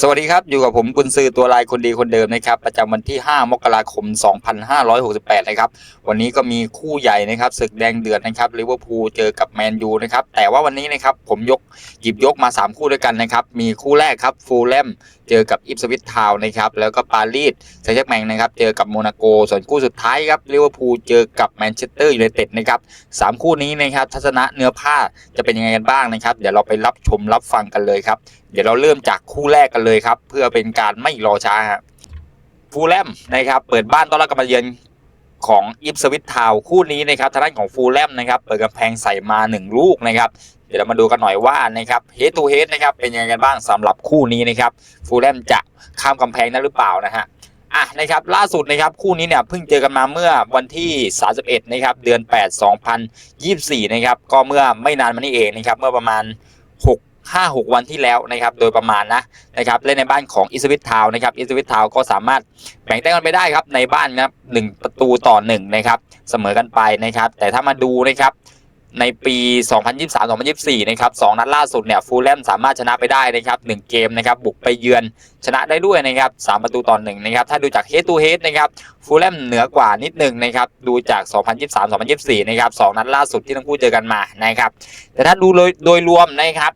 สวัสดีครับ อยู่กับผมกุนซือตัวลายคนดีคนเดิมนะครับ ประจำวันที่ 5 มกราคม 2568 นะครับ วันนี้ก็มีคู่ใหญ่นะครับศึกแดงเดือดนะครับลิเวอร์พูลเจอกับแมนยูนะครับ แต่ว่าวันนี้นะครับผมยกหยิบยกมา 3 คู่ด้วยกันนะครับ มีคู่แรกครับฟูลแลมเจอกับอิปสวิตทาวน์นะครับ แล้วก็ปารีสแซงต์แชร์กแมงนะครับ เจอกับโมนาโก ส่วนคู่สุดท้ายครับลิเวอร์พูลเจอกับแมนเชสเตอร์ยูไนเต็ดนะครับสามคู่นี้นะครับทัศนะเนื้อผ้าจะเป็นยังไงกันบ้างนะครับ เดี๋ยวเราไปรับชมรับฟังกันเลยครับ เดี๋ยวเราเริ่มจากคู่แรกกันเลยครับ เพื่อเป็นการไม่รอช้าครับฟูลแลมนะครับ เปิดบ้านต้อนรับการมาเยือนของอิฟสวิตทาวคู่นี้นะครับทางด้านของฟูลแลมนะครับ เปิดกำแพงใส่มา 1 ลูกนะครับ เดี๋ยวเรามาดูกันหน่อยว่านะครับเฮดทูเฮดนะครับเป็นยังไงกันบ้างสำหรับคู่นี้นะครับฟูลแลมจะข้ามกำแพงได้หรือเปล่านะฮะอะนะครับล่าสุดนะครับคู่นี้เนี่ยเพิ่งเจอกันมาเมื่อวันที่ 31นะครับเดือน 8 2024นะครับก็เมื่อไม่นานมานี้เองนะครับเมื่อประมาณ 6 5 6 วันที่แล้วนะครับโดยประมาณนะนะครับเล่นในบ้านของอิสวิตทาวนะครับอิสวิตทาวก็สามารถแบ่งแต้มกันไปได้ครับในบ้านนะครับหนึ่งประตูต่อ1นะครับเสมอกันไปนะครับ แต่ถ้ามาดูนะครับในปี 2023-2024 นะครับสองนัดล่าสุดเนี่ย ฟูลแลมสามารถชนะไปได้นะครับ 1 เกมนะครับ บุกไปเยือนชนะได้ด้วยนะครับ 3 ประตูต่อ1นะครับ ถ้าดูจาก head to head นะครับ ฟูลแลมเหนือกว่านิดหนึ่งนะครับ ดูจาก 2023-2024 นะครับสองนัดล่าสุดที่ทั้งคู่เจอกันมานะครับ แต่ถ้าดูโดยโดยรวมนะครับ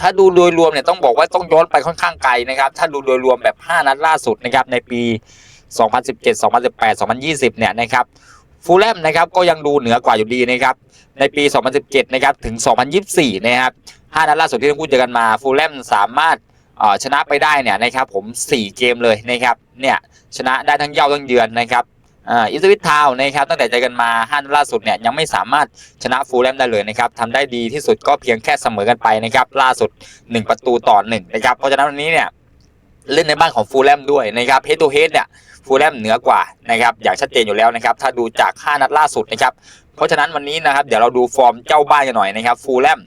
ถ้าดูโดยรวมเนี่ยต้องบอกว่าต้องย้อนไปค่อนข้างไกลนะครับ ถ้าดูโดยรวมแบบ 5 นัดล่าสุดนะครับในปี 2017 2018 2020 เนี่ยนะครับฟูลแลมนะครับก็ยังดูเหนือกว่าอยู่ดีนะครับในปี 2017 นะครับถึง 2024 นะครับ 5 นัดล่าสุดที่ทั้งคู่เจอกันมาฟูลแลมสามารถชนะไปได้เนี่ยนะครับผม 4 เกมเลยนะครับเนี่ยชนะได้ทั้งเย้าทั้งเยือนนะครับ อ่าอิสวิตทาวน์นะครับตั้งแต่เจอกันมา5นัดล่าสุดเนี่ยยังไม่สามารถชนะฟูลแลมได้เลยนะครับทำได้ดีที่สุดก็เพียงแค่เสมอกันไปนะครับล่าสุด 1 ประตูต่อ1นะครับเพราะฉะนั้นวันนี้เนี่ยเล่นในบ้านของฟูลแลมด้วยนะครับเฮดทูเฮดเนี่ยฟูลแลมเหนือกว่านะครับอย่างชัดเจนอยู่แล้วนะครับถ้าดูจาก5นัดล่าสุดนะครับเพราะฉะนั้นวันนี้นะครับเดี๋ยวเราดูฟอร์มเจ้าบ้านกันหน่อยนะครับฟูลแลม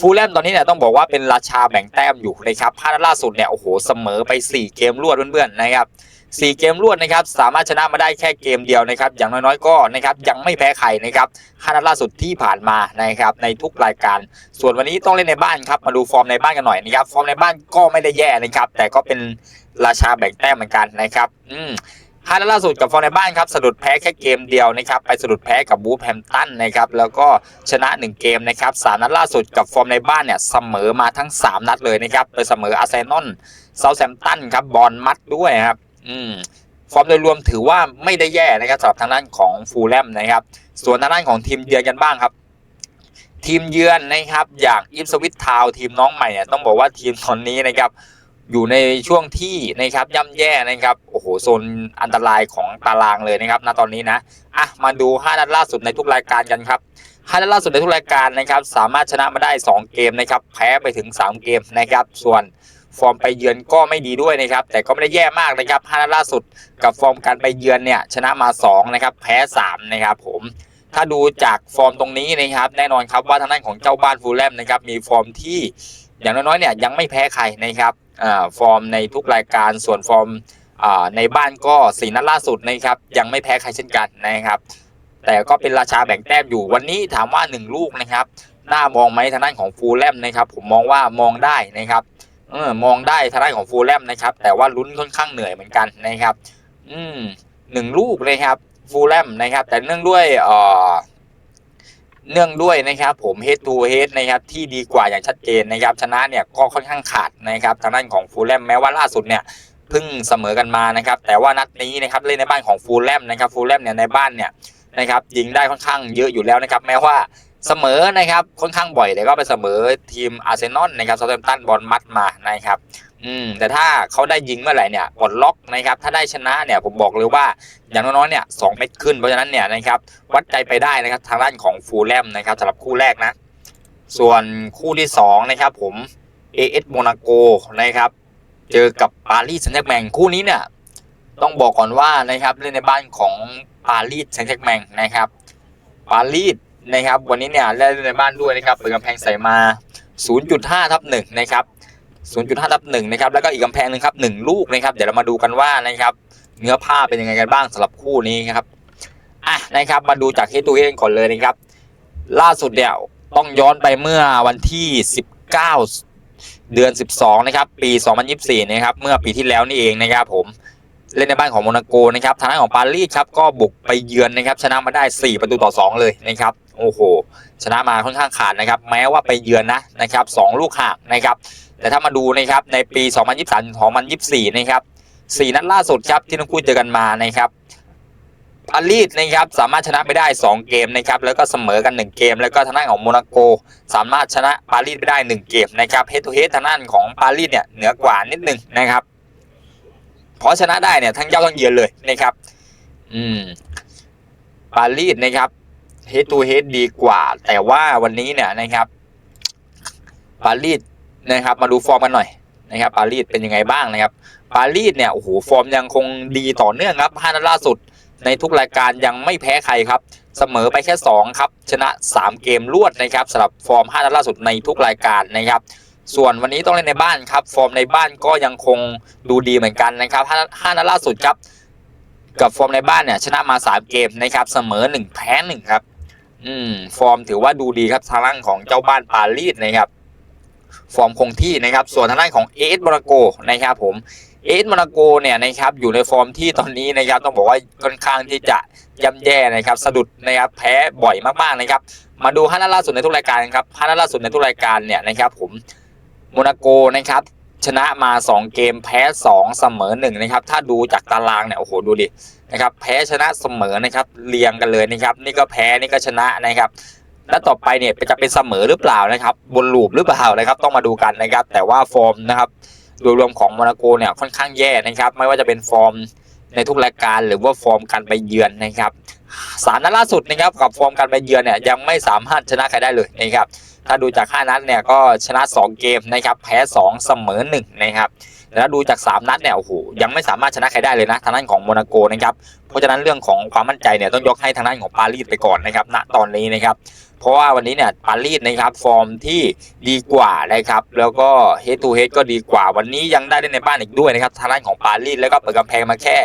ฟูลแลมตอนนี้เนี่ยต้องบอกว่าเป็นราชาแบ่งแต้มอยู่นะครับ5นัดล่าสุดเนี่ยโอ้โหเสมอไป 4 เกมรวดเพื่อนๆนะครับ สี่เกมรวดนะครับสามารถชนะมาได้แค่เกมเดียวนะครับอย่างน้อยๆก็นะครับยังไม่แพ้ใครนะครับห้านัดล่าสุดที่ผ่านมานะครับในทุกรายการ ส่วนวันนี้ต้องเล่นในบ้านครับมาดูฟอร์มในบ้านกันหน่อยนะครับฟอร์มในบ้านก็ไม่ได้แย่นะครับแต่ก็เป็นราชาแบ่งแต้มเหมือนกันนะครับอืมห้านัดล่าสุดกับฟอร์มในบ้านครับสะดุดแพ้แค่เกมเดียวนะครับไปสะดุดแพ้กับบูฟแฮมตันนะครับแล้วก็ชนะ 1 เกมนะครับสามนัดล่าสุดกับฟอร์มในบ้านเนี่ยเสมอมาทั้ง 3 นัดเลยนะครับโดยเสมออาร์เซนอลเซาแซมตันครับบอลมัดด้วยครับ อืมฟอร์มโดยรวมถือว่าไม่ได้แย่นะครับสำหรับทางด้านของฟูลแลมนะครับ ส่วนทางด้านของทีมเยือนกันบ้างครับ ทีมเยือนนะครับอย่างอิฟสวิตทาวทีมน้องใหม่เนี่ยต้องบอกว่าทีมตอนนี้นะครับ อยู่ในช่วงที่นะครับย่ำแย่นะครับโอ้โหโซนอันตรายของตารางเลยนะครับณตอนนี้นะอะมาดู5นัดล่าสุดในทุกรายการกันครับ5นัดล่าสุดในทุกรายการนะครับ สามารถชนะมาได้ 2 เกมนะครับ แพ้ไปถึง 3 เกมนะครับ ส่วน ฟอร์มไปเยือนก็ไม่ดีด้วยนะครับ แต่ก็ไม่ได้แย่มากนะครับ5นัดล่าสุดกับฟอร์มการไปเยือนเนี่ยชนะมา2นะครับแพ้3นะครับผมถ้าดูจากฟอร์มตรงนี้นะครับ แน่นอนครับว่าทางด้านของเจ้าบ้านฟูลแลมนะครับมีฟอร์มที่อย่างน้อยๆเนี่ยยังไม่แพ้ใครนะครับอฟอร์มในทุกรายการส่วนฟอร์มในบ้านก็สีนัดล่าสุดนะครับยังไม่แพ้ใครเช่นกันนะครับ แต่ก็เป็นราชาแบ่งแต้มอยู่วันนี้ถามว่า 1 ลูกนะครับน่ามองไหมทางด้านของฟูลแลมนะครับ ผมมองว่ามองได้นะครับ ออมองได้ทางด้านของฟูลแลมนะครับ แต่ว่าลุ้นค่อนข้างเหนื่อยเหมือนกันนะครับ อืมหนึ่งลูกนะครับ ฟูลแลมนะครับ แต่เนื่องด้วยเอ่อเนื่องด้วยนะครับ ผม head to head นะครับที่ดีกว่าอย่างชัดเจนนะครับ ชนะเนี่ยก็ค่อนข้างขาดนะครับทางด้านของฟูลแลมแม้ว่าล่าสุดเนี่ยเพิ่งเสมอกันมานะครับ แต่ว่านัดนี้นะครับเล่นในบ้านของฟูลแลมนะครับฟูลแลมเนี่ยในบ้านเนี่ยนะครับยิงได้ค่อนข้างเยอะอยู่แล้วนะครับ แม้ว่า เสมอนะครับค่อนข้างบ่อยแต่ก็ไปเสมอทีมอาร์เซนอลนะครับซาเทมตันบอลมัดมานะครับอืมแต่ถ้าเขาได้ยิงเมื่อไหร่เนี่ยปลดล็อกนะครับ ถ้าได้ชนะเนี่ยผมบอกเลยว่าอย่างน้อยๆเนี่ยสองเม็ดขึ้นเพราะฉะนั้นเนี่ยนะครับวัดใจไปได้นะครับทางด้านของฟูลแลมนะครับสำหรับคู่แรกนะ ส่วนคู่ที่สองนะครับผม AS โมนาโกนะครับ เจอกับปารีสแซงต์แชกแมงคู่นี้เนี่ยต้องบอกก่อนว่านะครับเล่นในบ้านของปารีสแซงต์แชกแมงนะครับปารีส นะครับ วันนี้เนี่ยเล่นในบ้านด้วยนะครับเปิดกำแพงใส่มา 0.5ทับ1นะครับ0.5ทับ1นะครับแล้วก็อีกกำแพงหนึ่งครับ1ลูกนะครับ เดี๋ยวเรามาดูกันว่านะครับ เนื้อผ้าเป็นยังไงกันบ้างสำหรับคู่นี้ครับอะนะครับ มาดูจากเฮตูเองก่อนเลยนะครับ ล่าสุดเนี่ยวต้องย้อนไปเมื่อวันที่ 19 เดือน 12 นะครับ ปี 2024 นะครับ เมื่อปีที่แล้วนี่เองนะครับผมเล่นในบ้านของโมนาโกนะครับทางด้านของปารีสครับก็บุกไปเยือนนะครับ ชนะมาได้ 4 ประตูต่อ 2 เลยนะครับ โอ้โห ชนะมาค่อนข้างขาดนะครับ แม้ว่าไปเยือนนะนะครับ2ลูกห่างนะครับ แต่ถ้ามาดูนะครับในปี 2023-2024 นะครับ4นัดล่าสุดครับที่ทั้งคู่เจอกันมานะครับปารีสนะครับสามารถชนะไปได้ 2 เกมนะครับแล้วก็เสมอกัน 1 เกม แล้วก็ทางด้านของโมนาโก สามารถชนะปารีสไปได้ 1 เกมนะครับเฮดทูเฮดทางด้านของปารีสเนี่ยเหนือกว่านิดนึงนะครับเพราะชนะได้เนี่ยทั้งเย้าทั้งเยือนเลยนะครับ อืมปารีสนะครับ เฮดทูเฮดดีกว่า แต่ว่าวันนี้เนี่ยนะครับปารีสนะครับมาดูฟอร์มกันหน่อยนะครับปารีสเป็นยังไงบ้างนะครับปารีสเนี่ยโอ้โหฟอร์มยังคงดีต่อเนื่องครับห้านัดล่าสุด ในทุกรายการยังไม่แพ้ใครครับ เสมอไปแค่ 2 ครับ ชนะ 3 เกมรวดนะครับสำหรับฟอร์ม5นัดล่าสุดในทุกรายการนะครับส่วนวันนี้ต้องเล่นในบ้านครับ ฟอร์มในบ้านก็ยังคงดูดีเหมือนกันนะครับ5 5นัดล่าสุดครับ กับฟอร์มในบ้านเนี่ยชนะมา 3 เกมนะครับเสมอ 1 แพ้1ครับ อืม ฟอร์มถือว่าดูดีครับทางด้านของเจ้าบ้านปารีสนะครับ ฟอร์มคงที่นะครับ ส่วนทางด้านของเอสโมนาโกนะครับผมเอสโมนาโกเนี่ยนะครับอยู่ในฟอร์มที่ตอนนี้นะครับต้องบอกว่าค่อนข้างที่จะย่ำแย่นะครับสะดุดนะครับแพ้บ่อยมากๆนะครับ มาดูห้านัดล่าสุดในทุกรายการครับห้านัดล่าสุดในทุกรายการเนี่ยนะครับผมโมนาโกนะครับ ชนะมา 2 เกมแพ้ 2 เสมอ1นะครับถ้าดูจากตารางเนี่ยโอ้โหดูดินะครับแพ้ชนะเสมอนะครับเรียงกันเลยนะครับนี่ก็แพ้นี่ก็ชนะนะครับและต่อไปเนี่ยจะเป็นเสมอหรือเปล่านะครับบนลูปหรือเปล่านะครับต้องมาดูกันนะครับ แต่ว่าฟอร์มนะครับโดยรวมของโมนาโกเนี่ยค่อนข้างแย่นะครับ ไม่ว่าจะเป็นฟอร์มในทุกรายการหรือว่าฟอร์มการไปเยือนนะครับสามนัดล่าสุดนะครับกับฟอร์มการไปเยือนเนี่ยยังไม่สามารถชนะใครได้เลยนะครับ ถ้าดูจาก 5 นัดเนี่ยก็ชนะ 2 เกมนะครับแพ้ 2 เสมอ1นะครับแล้วดูจาก 3 นัดเนี่ยโอ้โหยังไม่สามารถชนะใครได้เลยนะทางด้านของโมนาโกนะครับเพราะฉะนั้นเรื่องของความมั่นใจเนี่ยต้องยกให้ทางด้านของปารีสไปก่อนนะครับณตอนนี้นะครับเพราะว่าวันนี้เนี่ยปารีสนะครับฟอร์มที่ดีกว่านะครับแล้วก็เฮดทูเฮดก็ดีกว่า วันนี้ยังได้เล่นในบ้านอีกด้วยนะครับทางด้านของปารีสแล้วก็เปิดกำแพงมาแค่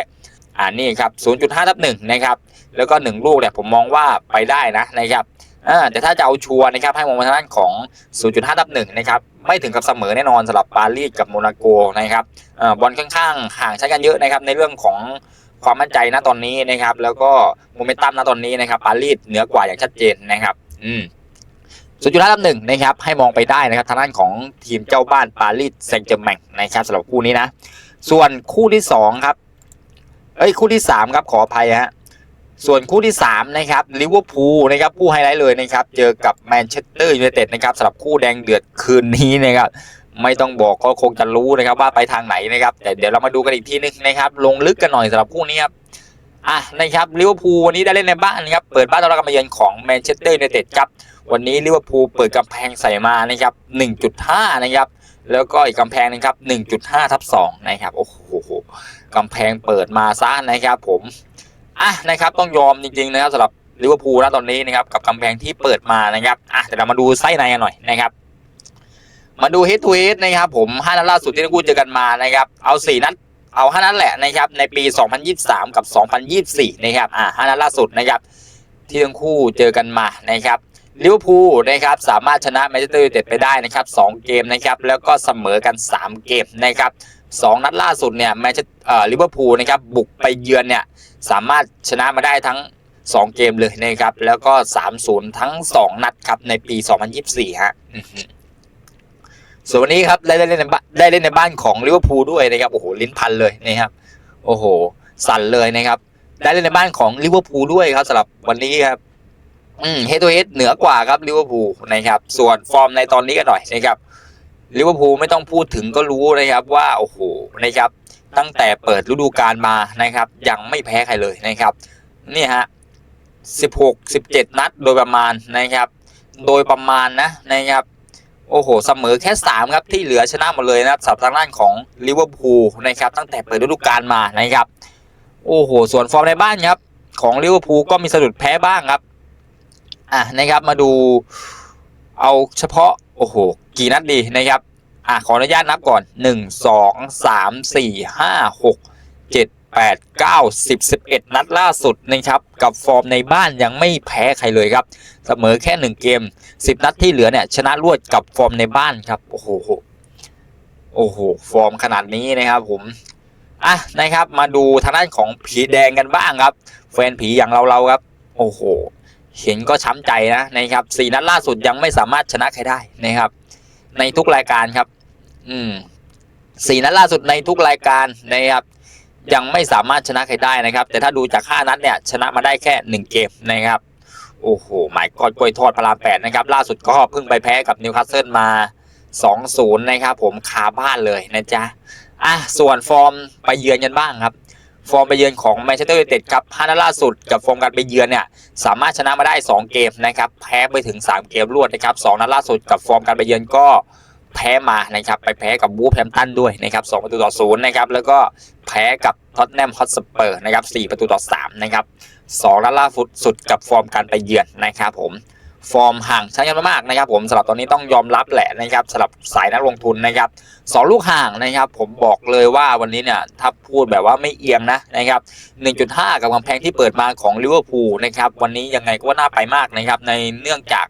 อ่านี่ครับ 0.5ทับ1นะครับแล้วก็ 1 ลูกเนี่ยผมมองว่าไปได้นะนะครับ อ่าแต่ถ้าจะเอาชัวร์นะครับให้มองมาทางด้านของ 0.5ทับ1นะครับไม่ถึงกับเสมอแน่นอนสำหรับปารีสกับโมนาโกนะครับอ่าบอลค่อนข้างห่างใช้กันเยอะนะครับในเรื่องของความมั่นใจนะตอนนี้นะครับ แล้วก็โมเมนตัมนะตอนนี้นะครับปารีสเหนือกว่าอย่างชัดเจนนะครับ อืมสุดจุดลำหนึ่งนะครับให้มองไปได้นะครับทางด้านของทีมเจ้าบ้านปารีสแซงต์แจร์แมงนะครับสำหรับคู่นี้นะ ส่วนคู่ที่สองครับ เอ้ยคู่ที่สามครับขออภัยฮะ ส่วนคู่ที่สามนะครับลิเวอร์พูลนะครับผู้ไฮไลท์เลยนะครับ เจอกับแมนเชสเตอร์ยูไนเต็ดนะครับสำหรับคู่แดงเดือดคืนนี้นะครับไม่ต้องบอกก็คงจะรู้นะครับว่าไปทางไหนนะครับ แต่เดี๋ยวเรามาดูกันอีกทีนึงนะครับ ลงลึกกันหน่อยสำหรับคู่นี้ครับอะนะครับลิเวอร์พูลวันนี้ได้เล่นในบ้านนะครับเปิดบ้านต้อนรับการมาเยือนของแมนเชสเตอร์ยูไนเต็ดครับวันนี้ลิเวอร์พูลเปิดกำแพงใส่มานะครับ 1.5 นะครับ แล้วก็อีกกำแพงหนึงครับ 1.5 ทับ2นะครับโอ้โหกำแพงเปิดมาซะนะครับ ผม อะนะครับต้องยอมจริงๆนะครับสำหรับลิเวอร์พูลนะตอนนี้นะครับกับกำแพงที่เปิดมานะครับอะแต่เรามาดูไส้ในกันหน่อยนะครับมาดูเฮดทูเฮดนะครับผม5นัดล่าสุดที่ทั้งคู่เจอกันมานะครับเอา4นัดเอา5นัดแหละนะครับในปี 2023 กับ 2024 นะครับอะ5นัดล่าสุดนะครับที่ทั้งคู่เจอกันมานะครับลิเวอร์พูลนะครับสามารถชนะแมนเชสเตอร์ยูไนเต็ดไปได้นะครับ2เกมนะครับแล้วก็เสมอกัน 3 เกมนะครับสองนัดล่าสุดเนี่ยแมนเชสเอ่อลิเวอร์พูลนะครับบุกไปเยือนเนี่ย สามารถชนะมาได้ทั้ง 2 เกมเลยนะครับ แล้วก็ 3-0 ทั้ง 2 นัดครับในปี 2024 ฮะส่วนวันนี้ครับได้เล่นในบ้านได้เล่นในบ้านของลิเวอร์พูลด้วยนะครับโอ้โหลิ้นพันเลยนะครับโอ้โห สั่นเลยนะครับ ได้เล่นในบ้านของลิเวอร์พูลด้วยครับสำหรับวันนี้ครับอืมเฮด o เฮดเหนือกว่าครับลิเวอร์พูลนะครับ ส่วนฟอร์มในตอนนี้กันหน่อยนะครับลิเวอร์พูลไม่ต้องพูดถึงก็รู้นะครับว่าโอ้โหนะครับ ตั้งแต่เปิดฤดูกาลมานะครับ ยังไม่แพ้ใครเลยนะครับนี่ฮะ16 17 นัดโดยประมาณนะครับ โดยประมาณนะนะครับโอ้โห เสมอแค่ 3 ครับ ที่เหลือชนะหมดเลยนะครับสำหรับทางด้านของลิเวอร์พูลนะครับ ตั้งแต่เปิดฤดูกาลมานะครับ โอ้โห ส่วนฟอร์มในบ้านครับ ของลิเวอร์พูลก็มีสะดุดแพ้บ้างครับ อะนะครับมาดูเอาเฉพาะ โอ้โห กี่นัดดีนะครับ อะขออนุญาตนับก่อนหนึ่งสองสามสี่ห้าหกเจ็ดแปดเก้าสิบสิบเอ็ดนัดล่าสุดนะครับกับฟอร์มในบ้านยังไม่แพ้ใครเลยครับ เสมอแค่หนึ่งเกมสิบนัดที่เหลือเนี่ยชนะรวดกับฟอร์มในบ้านครับโอ้โหโอ้โหฟอร์มขนาดนี้นะครับผมอะนะครับ มาดูทางด้านของผีแดงกันบ้างครับ แฟนผีอย่างเราเราๆครับ โอ้โหเห็นก็ช้ำใจนะนะครับสี่นัดล่าสุดยังไม่สามารถชนะใครได้นะครับ ในทุกรายการครับ อืมสี่นัดล่าสุดในทุกรายการนะครับ ยังไม่สามารถชนะใครได้นะครับ แต่ถ้าดูจากห้านัดเนี่ย ชนะมาได้แค่หนึ่งเกมนะครับ โอ้โหหมายกอดกล้วยทอดพระรามแปดนะครับ ล่าสุดก็เพิ่งไปแพ้กับนิวคาสเซิลมา2-0นะครับ ผมคาบ้านเลยนะจ๊ะอะส่วนฟอร์มไปเยือนกันบ้างครับ ฟอร์มไปเยือนของแมนเชสเตอร์ยูไนเต็ดครับห้านัดล่าสุดกับฟอร์มการไปเยือนเนี่ยสามารถชนะมาได้ 2 เกมนะครับแพ้ไปถึง 3 เกมรวดนะครับสองนัดล่าสุดกับฟอร์มการไปเยือนก็แพ้มานะครับไปแพ้กับบูฟแฮมตันด้วยนะครับ2ประตูต่อ0นย์นะครับแล้วก็แพ้กับท็อตแนมฮอตสเปอร์นะครับ4ประตูต่อ3นะครับสองนัดล่าสุดกับฟอร์มการไปเยือนนะครับผม ฟอร์มห่างชั้นกันมากๆนะครับ ผมสำหรับตอนนี้ต้องยอมรับแหละนะครับสำหรับสายนักลงทุนนะครับสองลูกห่างนะครับ ผมบอกเลยว่าวันนี้เนี่ยถ้าพูดแบบว่าไม่เอียงนะนะครับ 1.5 กับกำแพงที่เปิดมาของลิเวอร์พูลนะครับวันนี้ยังไงก็ว่าน่าไปมากนะครับในเนื่องจาก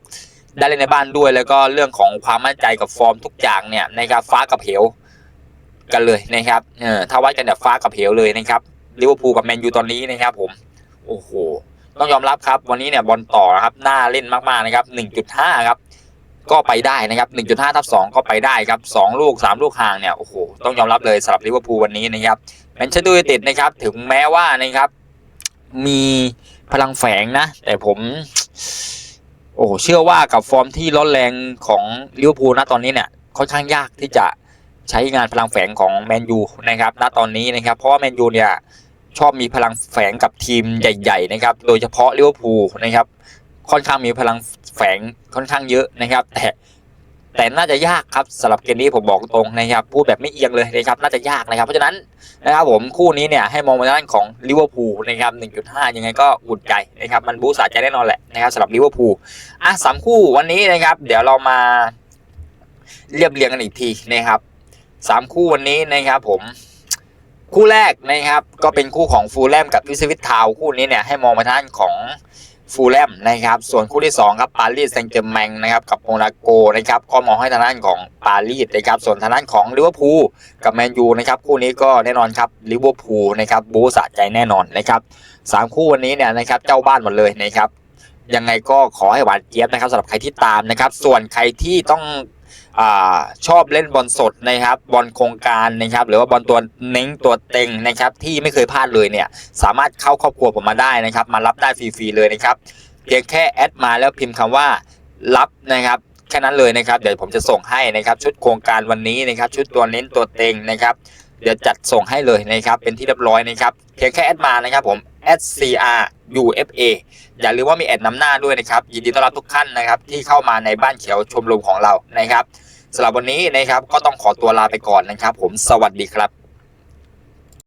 ได้เล่นในบ้านด้วยแล้วก็เรื่องของความมั่นใจกับฟอร์มทุกอย่างเนี่ยนะครับฟ้ากับเหวกันเลยนะครับเออถ้าวัดกันแบบฟ้ากับเหวเลยนะครับลิเวอร์พูลกับแมนยูตอนนี้นะครับ ผมโอ้โห ต้องยอมรับครับ วันนี้เนี่ยบอลต่อนะครับน่าเล่นมากๆนะครับ 1.5 ครับ ก็ไปได้นะครับ 1.5ทับ2ก็ไปได้ครับ2ลูก 3 ลูกห่างเนี่ยโอ้โหต้องยอมรับเลยสำหรับลิเวอร์พูลวันนี้นะครับแมนเชสเตอร์ยูไนเต็ดนะครับ ถึงแม้ว่านะครับมีพลังแฝงนะ แต่ผม โอ้เชื่อว่ากับฟอร์มที่ร้อนแรงของลิเวอร์พูลนะตอนนี้เนี่ยค่อนข้างยากที่จะใช้งานพลังแฝงของแมนยูนะครับณตอนนี้นะครับ เพราะว่าแมนยูเนี่ย ชอบมีพลังแฝงกับทีมใหญ่ ๆ นะครับ โดยเฉพาะลิเวอร์พูลนะครับ ค่อนข้างมีพลังแฝงค่อนข้างเยอะนะครับ แต่แต่น่าจะยากครับสำหรับเกมนี้ผมบอกตรงนะครับ พูดแบบไม่เอียงเลยนะครับ น่าจะยากนะครับ เพราะฉะนั้นนะครับผมคู่นี้เนี่ยให้มองไปด้านของลิเวอร์พูลนะครับ 1.5 ยังไงก็อุ่นใจนะครับ มันบูสต์สะใจแน่นอนแหละนะครับสำหรับลิเวอร์พูลอะสามคู่วันนี้นะครับ เดี๋ยวเรามาเรียบเรียงกันอีกทีนะครับสามคู่วันนี้นะครับผม คู่แรกนะครับ ก็เป็นคู่ของฟูลแลมกับวิสวิตทาวคู่นี้เนี่ยให้มองไปทางด้านของฟูลแลมนะครับ ส่วนคู่ที่2ครับปารีสแซงต์แจร์แมงนะครับกับโมนาโกนะครับก็มองให้ทางด้านของปารีสนะครับส่วนทางด้านของลิเวอร์พูลกับแมนยูนะครับคู่นี้ก็แน่นอนครับลิเวอร์พูลนะครับบูสะใจแน่นอนนะครับสามคู่วันนี้เนี่ยนะครับเจ้าบ้านหมดเลยนะครับยังไงก็ขอให้หวานเจี๊ยบนะครับสำหรับใครที่ตามนะครับ ส่วนใครที่ต้อง ชอบเล่นบอลสดนะครับบอลโครงการนะครับ หรือว่าบอลตัวเน้งตัวเต็งนะครับ ที่ไม่เคยพลาดเลยเนี่ย สามารถเข้าครอบครัวผมมาได้นะครับ มารับได้ฟรีๆเลยนะครับเพียงแค่แอดมาแล้วพิมพ์คำว่ารับนะครับแค่นั้นเลยนะครับ เดี๋ยวผมจะส่งให้นะครับ ชุดโครงการวันนี้นะครับ ชุดตัวเน้นตัวเต็งนะครับเดี๋ยวจัดส่งให้เลยนะครับ เป็นที่เรียบร้อยนะครับ เพียงแค่แอดมานะครับผม SCR UFA อย่าลืมว่ามีแอดนำหน้าด้วยนะครับ ยินดีต้อนรับทุกท่านนะครับ ที่เข้ามาในบ้านเขียวชมรมของเรานะครับสำหรับวันนี้นะครับก็ต้องขอตัวลาไปก่อนนะครับ ผมสวัสดีครับ